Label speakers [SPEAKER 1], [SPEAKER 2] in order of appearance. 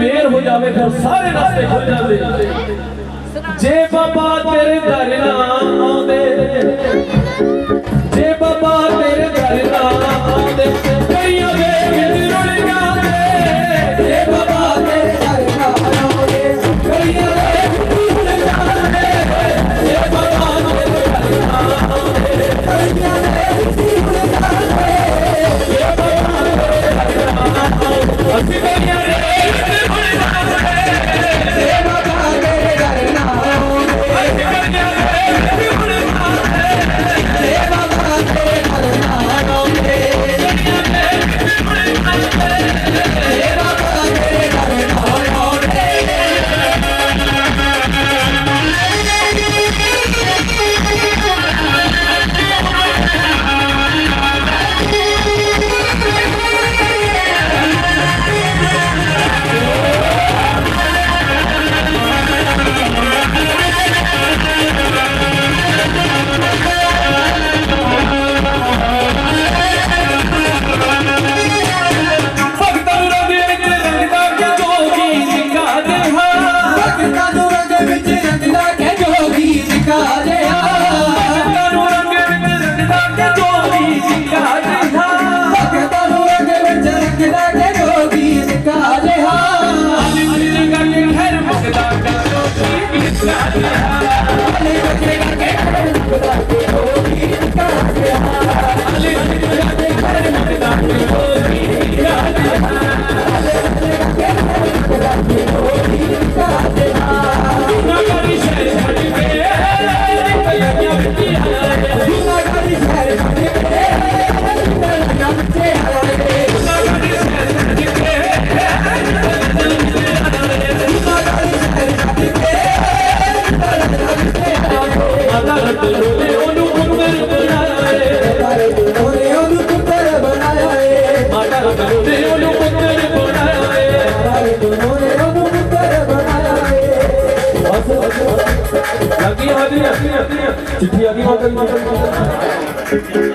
[SPEAKER 1] ਮੇਰ ਹੋ ਜਾਵੇ,
[SPEAKER 2] ਫਿਰ
[SPEAKER 1] ਸਾਰੇ ਰਸਤੇ ਖੁੱਲ ਜਾਂਦੇ। ਜੇ ਬਾਬਾ ਤੇਰੇ ਦਰ ਨਾ ਆਉਂਦੇ, ਜੇ
[SPEAKER 2] હતી
[SPEAKER 1] ને ચિઠ્ઠી હતી